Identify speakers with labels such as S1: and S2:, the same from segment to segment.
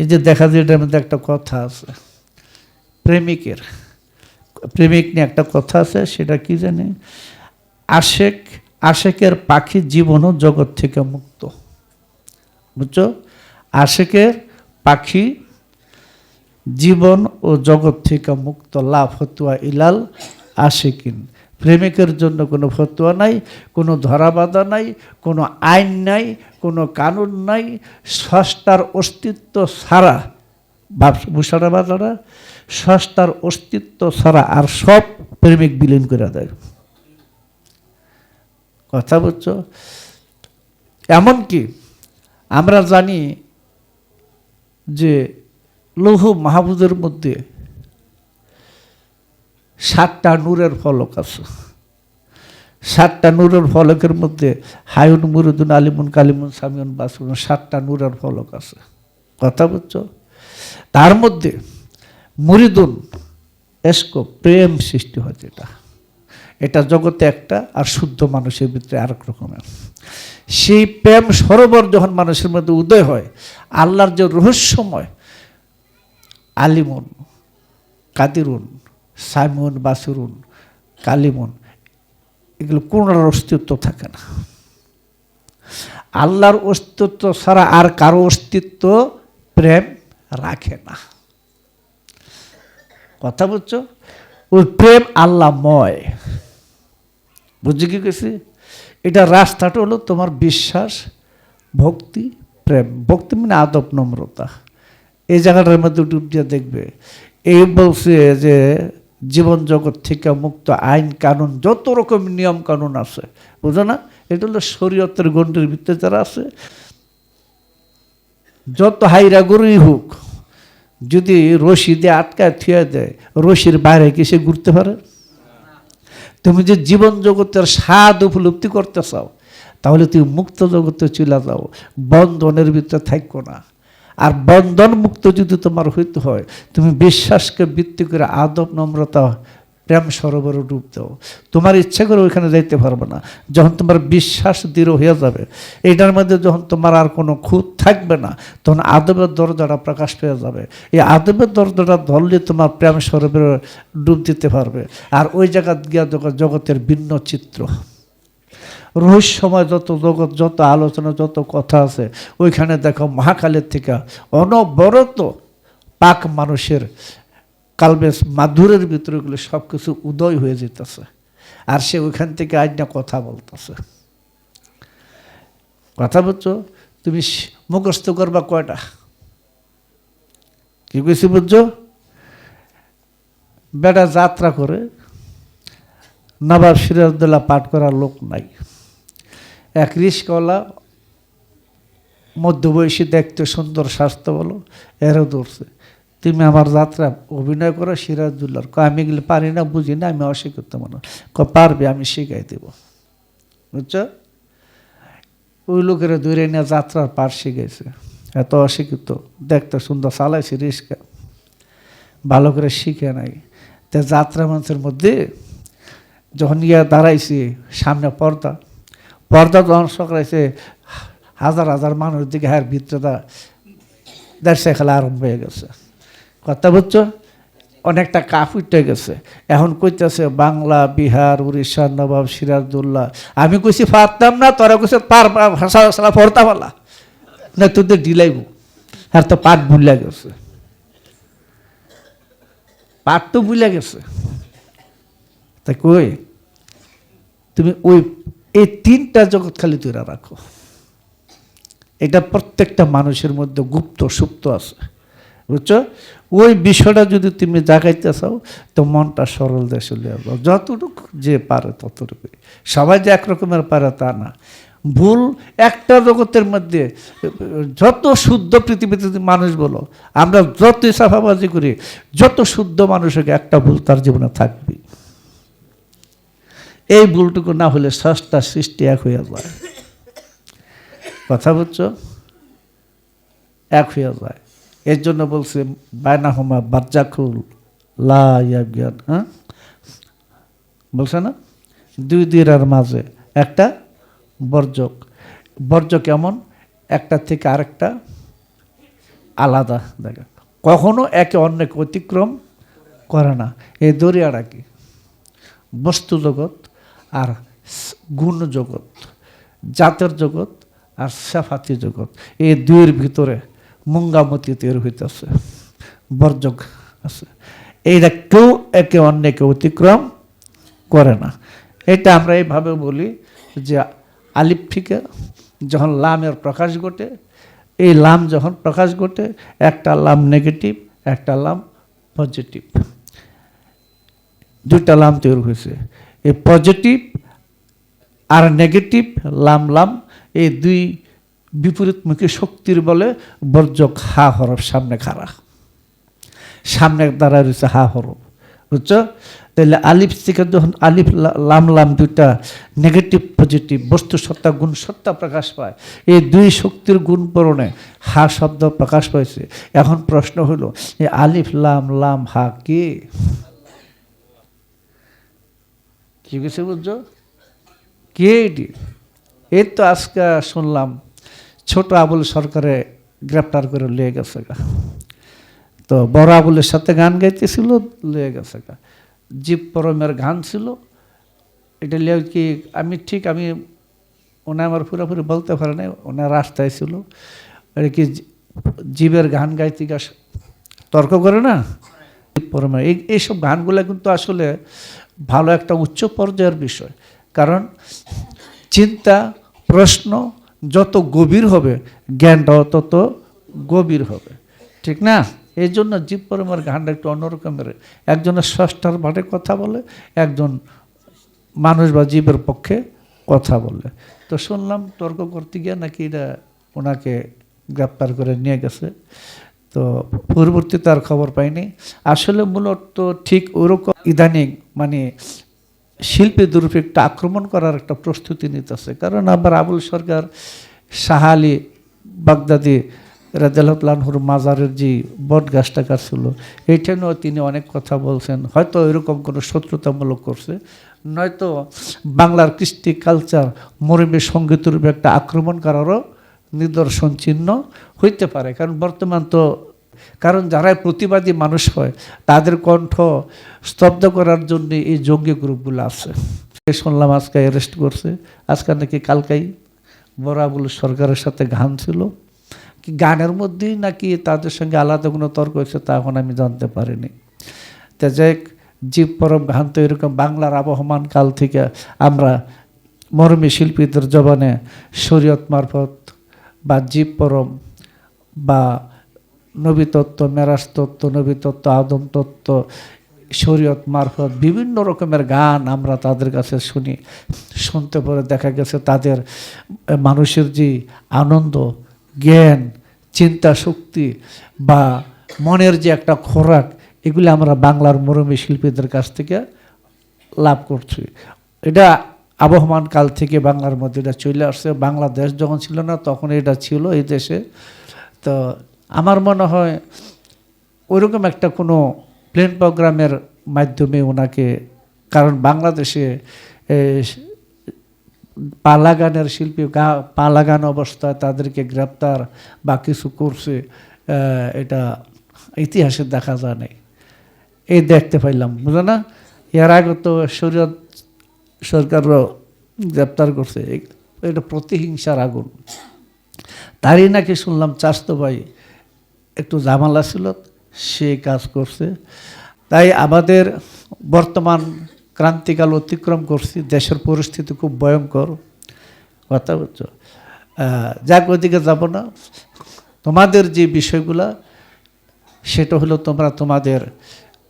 S1: এই যে দেখা যায় এটার মধ্যে একটা কথা আছে। প্রেমিকের, প্রেমিক নিয়ে একটা কথা আছে, সেটা কি জানে? আশেক, আশেকের পাখি জীবনও জগৎ থেকে মুক্ত। বুঝছ? আশেকের পাখি জীবন ও জগৎ থেকে মুক্ত। লাভ হতুয়া ইলাল আশেকিন। প্রেমিকের জন্য কোনো ফতুয়া নাই, কোনো ধরাবাধা নাই, কোনো আইন নাই, কোনো কানুন নাই সস্তার অস্তিত্ব ছাড়া বুসারা বাজারা সস্তার অস্তিত্ব ছাড়া আর সব প্রেমিক বিলীন করে দেয়। কথা বুঝছ? এমনকি আমরা জানি যে লৌহ মাহবুদের মধ্যে সাতটা নূরের ফলক আছে। সাতটা নূরের ফলকের মধ্যে হায়ুন মুরুদুন, আলিমুন কালিমুন, সামিউন বাসুন সাতটা নূরের ফলক আছে। কথা বুঝছ? তার মধ্যে মুরিদুন এসকো প্রেম সৃষ্টি হয় যেটা এটা জগতে একটা আর শুদ্ধ মানুষের ভিতরে আরেক রকমের। সেই প্রেম সরোবর যখন মানুষের মধ্যে উদয় হয়, আল্লাহর যে রহস্যময় আলিমুন, কাদিরুন সাইমুন, বাসুরুন, কালিমুন, এগুলো কোনোটার অস্তিত্ব থাকে না। আল্লাহর অস্তিত্ব ছাড়া আর কারও অস্তিত্ব প্রেম রাখে না। কথা বুঝছ? ওই প্রেম আল্লাহময়। বুঝছি কি গেছি এটা রাস্তাটা হলো তোমার বিশ্বাস, ভক্তি, প্রেম। ভক্তি মানে আদব, নম্রতা। এই জায়গাটার মধ্যে ডুব দিয়ে দেখবে। এই বলছে যে জীবন জগৎ থেকে মুক্ত আইন কানুন, যত রকম নিয়ম কানুন আছে, বুঝো না? এটা হলো শরীয়তের গণ্ডির ভিতরে যারা আছে, যত হাইরা গরুই হোক, যদি রশি দিয়ে আটকায়, থুয়ে দেয়, রশির বাইরে কি সে ঘুরতে পারে? তুমি যে জীবন জগতের স্বাদ উপলব্ধি করতে চাও, তাহলে তুমি মুক্ত জগতে চলে যাও, বন্ধনের ভিতরে থাকো না। আর বন্ধন মুক্ত যদি তোমার হইতে হয়, তুমি বিশ্বাসকে ভিত্তি করে আদব, নম্রতা, প্রেম সরোবরে ডুব দাও। তোমার ইচ্ছা করে ওইখানে যাইতে পারবে না। যখন তোমার বিশ্বাস দৃঢ় হয়ে যাবে, এইটার মধ্যে যখন তোমার আর কোনো খুঁত থাকবে না, তখন আদবের দরজাটা প্রকাশ পেয়ে যাবে। এই আদবের দরজাটা ধরলে তোমার প্রেম সরোবরে ডুব দিতে পারবে। আর ওই জায়গা গিয়া জগতের ভিন্ন চিত্র। রহস্যময় যত জগৎ, যত আলোচনা, যত কথা আছে, ওইখানে দেখো মহাকালের থেকে অনবরত পাক মানুষের কালবেশ মাধুরের ভিতরে গুলো সব কিছু উদয় হয়ে যেতেছে। আর সে ওইখান থেকে আজ না কথা বলতেছে। কথা বলছো তুমি মুখস্থ করবা কয়টা? কি কইছি বুঝছ? বেটা যাত্রা করে নবাব সিরাজদুল্লাহ পাঠ করার লোক নাই। এক রিস্কওয়ালা, মধ্যবয়সী, দেখতে সুন্দর স্বাস্থ্য বলো এরও দৌড়ছে তুমি আমার যাত্রা, অভিনয় করো সিরাজদুল্লার ক আমি এগুলো পারি না, বুঝি না, আমি অশিক্ষিত মনে ক পারবে, আমি শিখাই দেব। বুঝছ? ওই লোকেরা দূরে নিয়ে যাত্রার পার শিখেছে এত অশিক্ষিত, দেখতে সুন্দর, চালাইছে, রিস্কা। ভালো করে শিখে নাই। তে যাত্রা মানুষের মধ্যে যখন ইয়া দাঁড়াইছি, সামনে পর্দা পর্দা যখন সকালাইছে হাজার হাজার মানুষ দিকে হ্যাঁ ভিতরে দেড়শে খেলা আরম্ভ হয়ে গেছে। কথা বুঝছ? অনেকটা কাপ উঠে গেছে। এখন কইতেছে, বাংলা, বিহার, উড়িষ্যা, নবাব সিরাজদুল্লাহ আমি কইছি পারতাম না, তোরা কইছে পার ভাষা সালা পড়তা পালা না তোদের ডিলাইব আর তো পাঠ ভুলে গেছে। পাঠ তো ভুলে গেছে। তা কই? তুমি ওই এই তিনটা জগৎ খালি তৈরি রাখো। এটা প্রত্যেকটা মানুষের মধ্যে গুপ্ত, সুপ্ত আছে। বুঝছ? ওই বিষয়টা যদি তুমি জাগাইতে চাও, তো মনটা সরল দেশে যাও যতটুকু যে পারে ততটুকু সবাই যে একরকমের পারে তা না। ভুল একটা জগতের মধ্যে, যত শুদ্ধ পৃথিবীতে মানুষ বলো, আমরা যতই সাফাবাজি করি, যত শুদ্ধ মানুষকে একটা ভুল তার জীবনে থাকবে এই ভুলটুকু না হলে সস্তা সৃষ্টি এক হয়ে যায়। কথা বুঝছ? এক হয়ে যায়। এর জন্য বলছে বায়না হোমা বাচ্চাকুল লা হ্যাঁ? বলছে না? দুই দুইরার মাঝে একটা বর্জক বর্জ কেমন একটা থেকে আরেকটা আলাদা। দেখা, কখনো একে অন্যকে অতিক্রম করে না। এই দরিয়াটা কি? বস্তু জগৎ আর গুণ জগৎ, জাতের জগৎ আর সাফাতি জগৎ। এই দুইয়ের ভিতরে মুঙ্গামতি তৈরি হইতেছে, বর্জক আছে। এইটা কেউ একে অন্যকে অতিক্রম করে না। এটা আমরা এইভাবে বলি যে আলিফ থেকে যখন লামের প্রকাশ ঘটে, এই লাম যখন প্রকাশ ঘটে, একটা লাম নেগেটিভ, একটা লাম পজিটিভ। দুইটা লাম তৈরি হয়েছে। এই পজিটিভ আর নেগেটিভ লাম লাম, এই দুই বিপরীতমুখী শক্তির বলে বর্জক হা হরফ সামনে খাড়া। সামনে দাঁড়ায় রয়েছে হা হরফ। বুঝছ? তাহলে আলিফ থেকে যখন আলিফ লাম লাম দুইটা নেগেটিভ পজিটিভ বস্তু, সত্তা, গুণ, সত্তা প্রকাশ পায়, এই দুই শক্তির গুণ পূরণে হা শব্দ প্রকাশ পাইছে। এখন প্রশ্ন হলো এই আলিফ, লাম লাম, হা কে? কি গেছে বুঝছ কে এটি? এই তো আজকে শুনলাম ছোট আবুল সরকারে গ্রেপ্তার করে লিয়ে গেছে গা। তো বড় আবুলের সাথে গান গাইতেছিল, লিয়ে গেছে গা। জীব পরমের গান ছিল। এটা লিয়ে কি আমি ঠিক আমি ওনা আমার পুরোপুরি বলতে পারে নাই, ওনার রাস্তায় ছিল। এটা কি জীবের গান গাইতে তর্ক করে না? পরমের। এই এইসব গানগুলো কিন্তু আসলে ভালো একটা উচ্চ পর্যায়ের বিষয়। কারণ চিন্তা, প্রশ্ন যত গভীর হবে, জ্ঞানটাও তত গভীর হবে। ঠিক না? এই জন্য জীব পরমার গানটা একটু অন্যরকমের একজনের ষষ্ঠার ভাটে কথা বলে, একজন মানুষ বা জীবের পক্ষে কথা বলে। তো শুনলাম তর্ক করতে গিয়ে নাকি এটা ওনাকে গ্রেপ্তার করে নিয়ে গেছে। তো পরবর্তীতে আর খবর পাইনি। আসলে মূলত ঠিক ওরকম ইদানিং মানে শিল্পী দুরূপে একটা আক্রমণ করার একটা প্রস্তুতি নিতেছে। কারণ আবার আবুল সরকার, শাহ আলী বাগদাদি রাজালহুর মাজারের যে বট গাছটা কাটছিল, এইটা নিয়েও তিনি অনেক কথা বলছেন। হয়তো এরকম কোনো শত্রুতামূলক করছে। নয়তো বাংলার কৃষ্টি কালচার মরিমে সঙ্গীতের উপর একটা আক্রমণ করারও নিদর্শন চিহ্ন হইতে পারে। কারণ বর্তমান তো, কারণ যারা প্রতিবাদী মানুষ হয়, তাদের কণ্ঠ স্তব্ধ করার জন্য এই জঙ্গি গ্রুপগুলো আছে। শুনলাম আজকে অ্যারেস্ট করছে। আজকে নাকি কালকাই বরাবুল সরকারের সাথে গান ছিল। কি গানের মধ্যেই নাকি তাদের সঙ্গে আলাদা কোনো তর্ক হয়েছে তা এখন আমি জানতে পারিনি। তা যাই জীব পরব গান তো এরকম বাংলার আবহমান কাল থেকে আমরা মরমী শিল্পীদের জবানে শরীয়ত মারফত বা জীব পরম বা নবী তত্ত্ব তত্ত্ব, নবী তত্ত্ব, আদম তত্ত্ব, শরীয়ত মারফত বিভিন্ন রকমের গান আমরা তাদের কাছে শুনি। শুনতে পরে দেখা গেছে তাদের মানুষের যে আনন্দ, জ্ঞান, চিন্তা শক্তি বা মনের যে একটা খোরাক, এগুলি আমরা বাংলার মরমী শিল্পীদের কাছ থেকে লাভ করছি। এটা আবহমান কাল থেকে বাংলার মধ্যে এটা চলে আসছে। বাংলাদেশ যখন ছিল না তখন এটা ছিল এই দেশে। তো আমার মনে হয় ওইরকম একটা কোনো প্লেন প্রোগ্রামের মাধ্যমে ওনাকে কারণ বাংলাদেশে এ, পালা গানের শিল্পী গা পালা গান অবস্থায় তাদেরকে গ্রেপ্তার বা কিছু করছে এটা ইতিহাসে দেখা যায় নাই। এই দেখতে পাইলাম বুঝলো না? এর আগে তো শরীয়ত সরকারও গ্রেপ্তার করছে। এটা প্রতিহিংসার আগুন। তারই নাকি শুনলাম চাস্তো ভাই একটু জামালা ছিল, সে কাজ করছে। তাই আমাদের বর্তমান ক্রান্তিকাল অতিক্রম করছি, দেশের পরিস্থিতি খুব ভয়ঙ্কর। কথা বলছো। যাক, ওদিকে যাব না। তোমাদের যে বিষয়গুলা, সেটা হলো তোমরা তোমাদের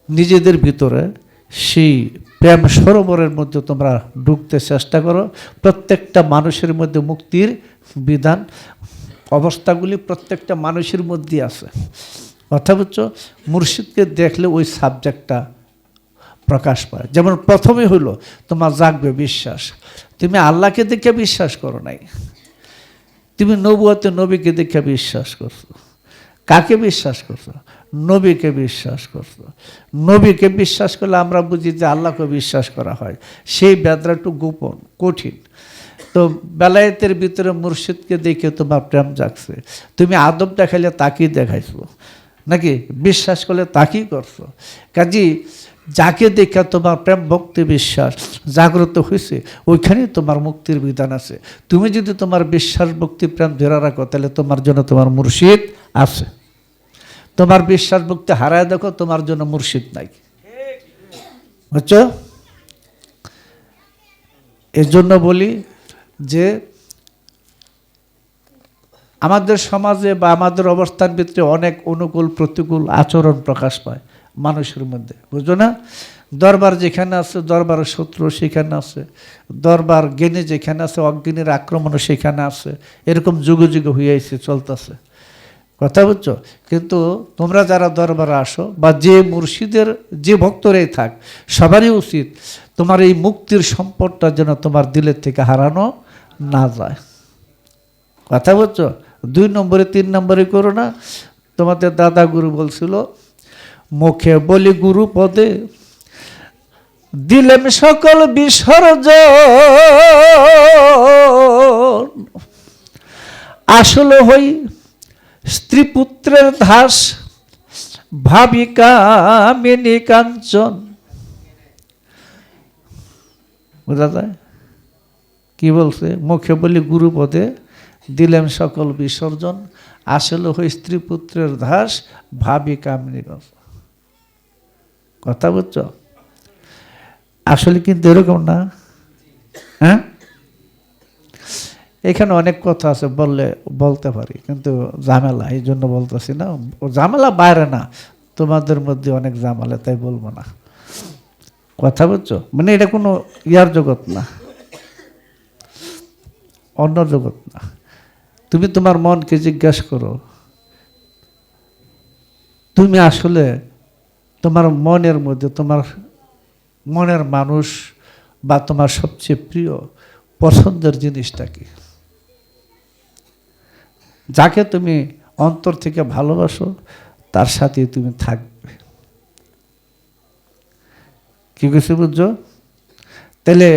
S1: নিজেদের ভিতরে। সেই প্রেম সরোবরের মধ্যে তোমরা ঢুকতে চেষ্টা করো। প্রত্যেকটা মানুষের মধ্যে মুক্তির বিধান, অবস্থাগুলি প্রত্যেকটা মানুষের মধ্যে আছে। বুঝছ মুর্শিদকে দেখলে ওই সাবজেক্টটা প্রকাশ পায়। যেমন প্রথমে হলো, তোমার জাগবে বিশ্বাস। তুমি আল্লাহকে দেখে বিশ্বাস করো নাই। তুমি নবুয়াতে নবীকে দেখে বিশ্বাস করছ। কাকে বিশ্বাস করছ? নবীকে বিশ্বাস করছ নবীকে বিশ্বাস করলে আমরা বুঝি যে আল্লাহকে বিশ্বাস করা হয়। সেই ব্যাধরা গোপন, কঠিন। তো বেলায়েতের ভিতরে মুর্শিদকে দেখে তোমার প্রেম জাগছে। তুমি আদব দেখাইলে তাকেই দেখাইছো। নাকি? বিশ্বাস করলে তাকেই করছ। কাজী, যাকে দেখে তোমার প্রেম ভক্তি বিশ্বাস, জাগ্রত হয়েছে ওইখানেই তোমার মুক্তির বিধান আছে। তুমি যদি তোমার বিশ্বাস, ভক্তি, প্রেম ধরে রাখো, তাহলে তোমার জন্য তোমার মুর্শিদ আছে। তোমার বিশ্বাস ভক্তি হারায় দেখো, তোমার জন্য মুর্শিদ নাই। বুঝছ? এর জন্য বলি যে আমাদের সমাজে বা আমাদের অবস্থান ভিতরে অনেক অনুকূল, প্রতিকূল আচরণ প্রকাশ পায় মানুষের মধ্যে। বুঝো না? দরবার যেখানে আছে, দরবারের শত্রু সেখানে আছে, দরবার জ্ঞানী যেখানে আছে, অজ্ঞানীর আক্রমণও সেখানে আছে, এরকম যুগ যুগ হইয়াছে চলতেছে। কথা বুঝছ? কিন্তু তোমরা যারা দরবারে আসো বা যে মুর্শিদের, যে ভক্তরাই থাক, সবারই উচিত তোমার এই মুক্তির সম্পদটা যেন তোমার দিলের থেকে হারানো না যায়। কথা বুঝছ? দুই নম্বরে, তিন নম্বরে করো না। তোমাদের দাদা গুরু বলছিল, মুখে বলি গুরু পদে দিলেম সকল বিসর্জন। আসলে হই স্ত্রী পুত্রের ধাস ভাবিকা মিনি কাঞ্চন। বোঝা যায় কি বলছে? মুখে বলি গুরুপদে দিলেন সকল বিসর্জন, আসলে হই স্ত্রী পুত্রের ধাস ভাবি কামিনী কথা বুঝছ? আসলে কিন্তু এরকম না। হ্যাঁ? এখানে অনেক কথা আছে, বললে, বলতে পারি, কিন্তু ঝামেলা, এই জন্য বলতেছি না। ঝামেলা বাইরে না, তোমাদের মধ্যে অনেক ঝামেলা, তাই বলব না। কথা বুঝছ? মানে এটা কোনো ইয়ার জগৎ না, অন্য জগৎ না। তুমি তোমার মনকে জিজ্ঞাসা করো, তুমি আসলে তোমার মনের মধ্যে, তোমার মনের মানুষ বা তোমার সবচেয়ে প্রিয়, পছন্দের জিনিসটা কি? যাকে তুমি অন্তর থেকে ভালোবাসো, তার সাথে তুমি থাকবে। কি কিছু বুঝছ তাহলে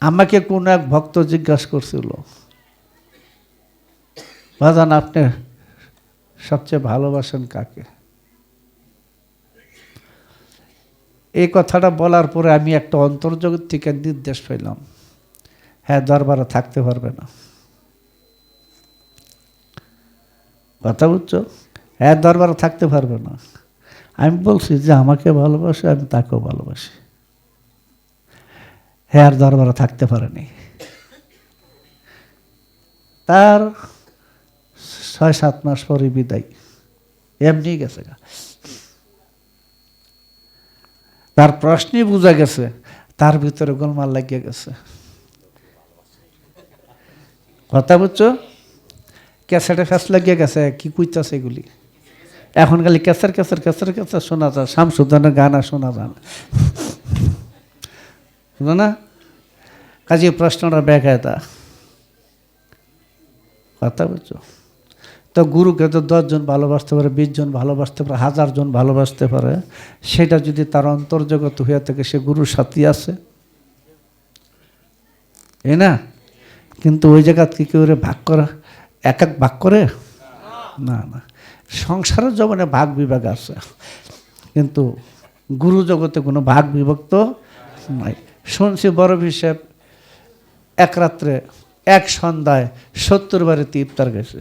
S1: আমাকে কোন এক ভক্ত জিজ্ঞাসা করছিল বাজান আপনি সবচেয়ে ভালোবাসেন কাকে? এই কথাটা বলার পরে আমি একটা অন্তর্জগৎ থেকে নির্দেশ পেলাম হ্যাঁ দরবারে থাকতে পারবে না। কথা বুঝছ? হ্যাঁ দরবারে থাকতে পারবে না। আমি বলছি যে আমাকে ভালোবাসে, আমি তাকেও ভালোবাসি। হ্যাঁ আর দরবারে থাকতে পারেনি। তার ছয়, সাত মাস পরে বিদায়। এমনি গেছে তার প্রশ্নই বোঝা গেছে, তার ভিতরে গোলমাল লাগিয়ে গেছে। কথা বুঝছ? ক্যাসেটে ফ্যাস লাগিয়ে গেছে, কি কইতাছে এগুলি? এখন খালি ক্যাসের ক্যাসের ক্যাসের ক্যাসের শোনা যায়। শামসুদ্দানের আর শোনা যায় না। না? কাজে প্রশ্নটা ব্যাখ্যাতা কথা বুঝছ? তো গুরুকে তো দশজন ভালোবাসতে পারে বিশ জন ভালোবাসতে পারে হাজার জন ভালোবাসতে পারে, সেটা যদি তার অন্তর্জগত হইয়া থাকে, সে গুরুর সাথী আছে। এই না? কিন্তু ওই জায়গা কি কেউ ভাগ করা? এক এক ভাগ করে? না না। সংসারের জগনে ভাগ বিভাগ আছে। কিন্তু গুরু জগতে কোনো ভাগ বিভক্ত নাই। শুনছি বড় হিসেব এক রাত্রে, এক সন্ধ্যায় সত্তর বাড়িতে ইফতার গেছে।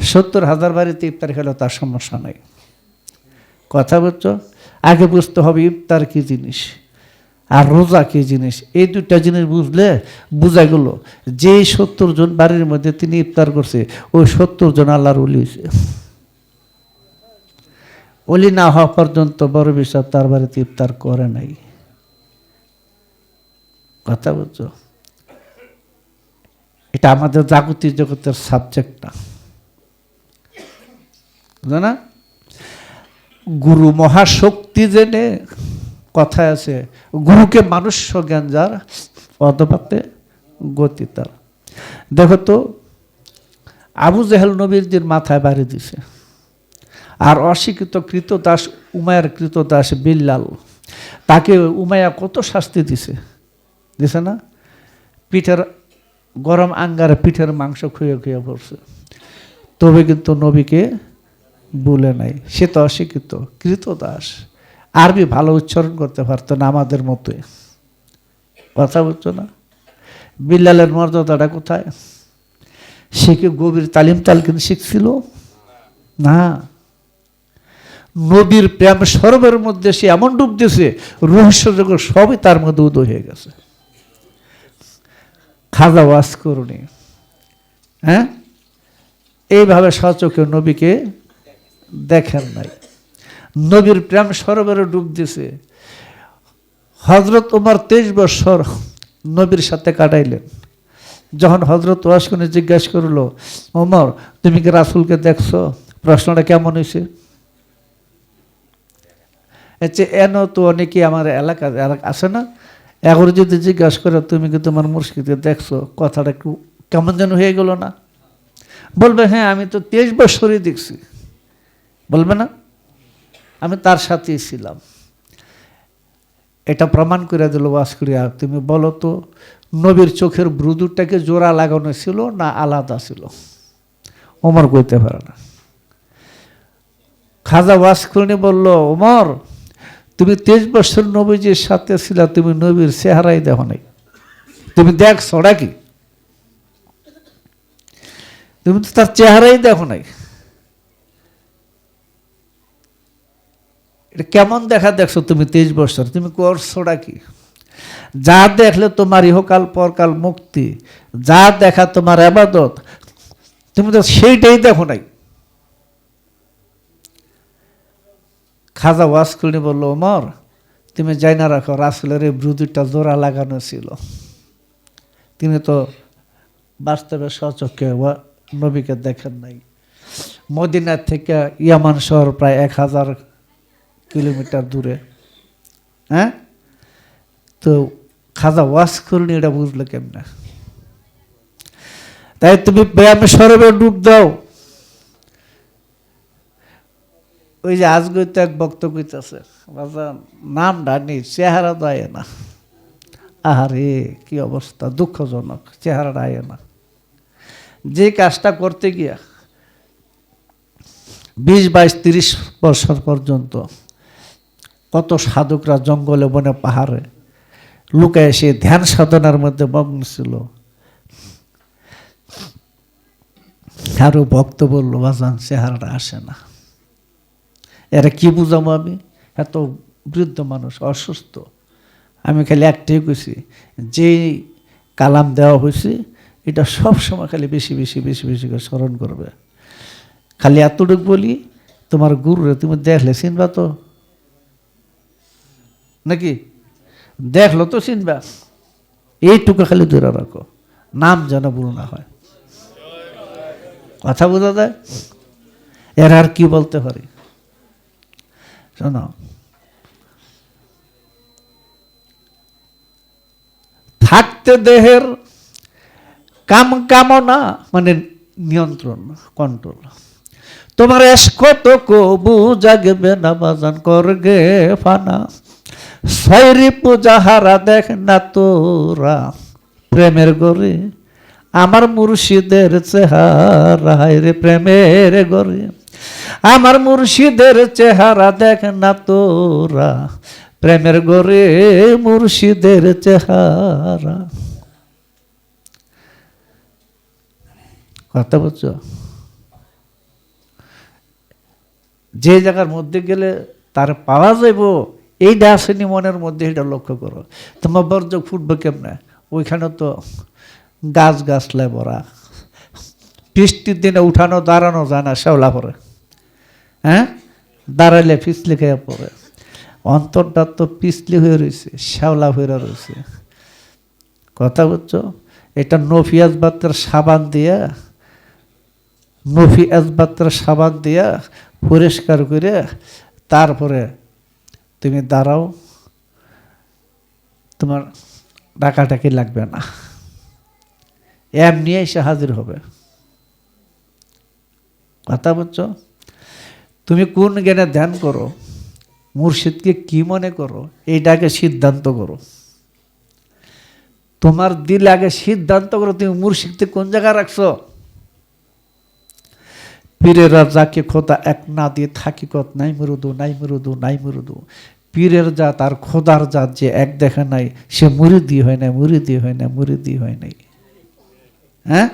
S1: সত্তর হাজার বাড়িতে ইফতার খেলেও তার সমস্যা নাই। কথা বলছো? আগে বুঝতে হবে ইফতার কী জিনিস। আর রোজা কি জিনিস? এই দুটা জিনিস বুঝলে বোঝা গেল। যে সত্তর জন বাড়ির মধ্যে তিনি ইফতার করছে, ওই সত্তর জন আল্লাহর উলি হয়েছে অলি না হওয়া পর্যন্ত বড় বিশ্বাস তার বাড়িতে ইফতার করে নাই। কথা বলছো এটা আমাদের জাগতিক জগতের সাবজেক্ট না। বুঝো না? গুরু মহাশক্তি জেনে কথায় আছে, গুরুকে মানুষ জ্ঞান যার অধপাতে গতি তার দেখো তো, আবু জেহেল নবীরজির মাথায় বাড়ি দিছে। আর অশিক্ষিত কৃতদাস উমায়ের কৃতদাস বিল্লাল, তাকে উমায়া কত শাস্তি দিছে? দিছে না? পিঠের গরম আঙ্গারে পিঠের মাংস খুঁয়ে খুঁয়ে পড়ছে তবে কিন্তু নবীকে বলে নাই। সে তো অশিক্ষিত, কৃতদাস। আরবি ভালো উচ্চারণ করতে পারতো না আমাদের মতো কথা বলছো না? বিল্লালের মর্যাদাটা কোথায়? সে কি গভীর তালিম তালকিন শিখছিল? না। নদীর প্রেম সর্বের মধ্যে সে এমন ডুব দিয়েছে রহস্য জগৎ সবই তার মধ্যে উদয় হয়ে গেছে। খাজা ওয়াজ করুনি। হ্যাঁ? এইভাবে সচকে নবীকে দেখেন নাই। নবীর প্রেম সরোবরে ডুব দিছে। হজরত উমর তেইশ বছর নবীর সাথে কাটাইলেন। যখন হজরত ওয়াসকুনি জিজ্ঞাসা করল ওমর তুমি কি রাসুলকে দেখছ? প্রশ্নটা কেমন হয়েছে হচ্ছে এন তো অনেকে আমার এলাকা এলাকা আছে না? এখন যদি জিজ্ঞাসা করে, তুমি কি তোমার মুর্শিদকে দেখছ? কথাটা একটু কেমন যেন হয়ে গেল না? বলবে হ্যাঁ আমি তো তেইশ বছরই দেখছি। বলবে না? আমি তার সাথেই ছিলাম। এটা প্রমাণ করে দিল বাসকরিয়া তুমি বলো তো, নবীর চোখের ব্রুদুরটাকে জোড়া লাগানো ছিল না আলাদা ছিল? ওমর কইতে পারে না। খাজা ওয়াসকুরনি বলল, ওমর, তুমি তেইশ বছর নবীজির সাথে ছিল, তুমি নবীর চেহারাই দেখো নাই। তুমি দেখছ নাকি? তুমি তো তার চেহারাই দেখো নাই। কেমন দেখা দেখছ তুমি তেইশ বছর? তুমি করছোটা কি? যা দেখলে তোমার ইহকাল, পরকাল মুক্তি। যা দেখা তোমার আবাদত। তুমি তো সেইটাই দেখো নাই। খাজা ওয়াজ করে বলল, ওমর, তুমি যাই না রাখো, রাসুলের এই ব্রুদিটা জোড়া লাগানো ছিল। তিনি তো বাস্তবে সচক্ষে নবীকে দেখেন নাই। মদিনার থেকে ইয়ামান শহর প্রায় এক হাজার কিলোমিটার দূরে। হ্যাঁ? তো খাজা ওয়াশ করুন, এটা বুঝলে কেমনে? তাই তুমি ব্যায়ামে সরবে, ডুব দাও। ওই যে আজকে তো এক বক্ত কইতেছে নাম ডানি চেহারা দেয় না। আহারে, কি অবস্থা, দুঃখজনক চেহারা আয় না। যে কাজটা করতে গিয়া, বিশ বাইশ তিরিশ বছর পর্যন্ত কত সাধকরা জঙ্গলে বনে পাহাড়ে লুকায় সে ধ্যান সাধনার মধ্যে মগ্ন ছিল। আরও ভক্ত বলল, বাজান, চেহারাটা আসে না। এরা কি বুঝাবো আমি? এত বৃদ্ধ মানুষ, অসুস্থ। আমি খালি একটাই কইছি যে কালাম দেওয়া হয়েছে এটা সব সময় খালি বেশি বেশি বেশি বেশি করে স্মরণ করবে। খালি এতটুকু বলি, তোমার গুরুরে তুমি দেখলে চিনবা তো? নাকি? দেখল তো চিনবা। এইটুকু খালি দূরে রাখো। নাম যেন ভুল না হয়। কথা বোঝা যায়? এর আর কি বলতে পারি? শোনো। থাকতে দেহের কাম কামনা মানে নিয়ন্ত্রণ কন্ট্রোল তোমার এসকত কবু জাগবে না বাজান করগে ফানা। সৈরি পূজা হারা দেখ না তোরা। প্রেমের গরে আমার মুর্শিদের চেহারা রে প্রেমের গরে আমার মুর্শিদের চেহারা দেখ না তোরা। প্রেমের গরে মুর্শিদের চেহারা। কথা বলছো? যে জায়গার মধ্যে গেলে তার পাওয়া যাইব। এইটা আসেনি মনের মধ্যে এটা লক্ষ্য করো। তোমার বর্জ্য ফুটবে কেমনে? ওইখানে তো গাছ গাছলে ভরা বৃষ্টির দিনে উঠানো, দাঁড়ানো যায় না, শ্যাওলা পরে। হ্যাঁ? দাঁড়াইলে পিছলি খেয়ে পড়ে। অন্তরটা তো পিছলি হয়ে রয়েছে, শ্যাওলা হয়ে রয়েছে। কথা বলছো? এটা নফিয়াজ বাতের সাবান দিয়া, নফি আজবাত্রা সাবান দিয়া পরিষ্কার করে তারপরে তুমি দাঁড়াও, তোমার ডাকাটাকি লাগবে না। অ্যাপ নিয়ে এসে হাজির হবে। কথা বলছো? তুমি কোন জ্ঞানে ধ্যান করো? মুর্শিদকে কি মনে করো? এইটাকে সিদ্ধান্ত করো। তোমার দিল আগে সিদ্ধান্ত করো, তুমি মুর্শিদকে কোন জায়গায় রাখছো? পীরেরা যাকে খোদা এক না দিয়ে থাকিকত, নাই মুরুদু নাই মুরুদু নাই মুরুদু। পীরের জাত আর খোদার জাত যে এক দেখা নাই, সে মুরিদি হয় না মুরিদি হয় না মুরিদি হয় নাই। হ্যাঁ?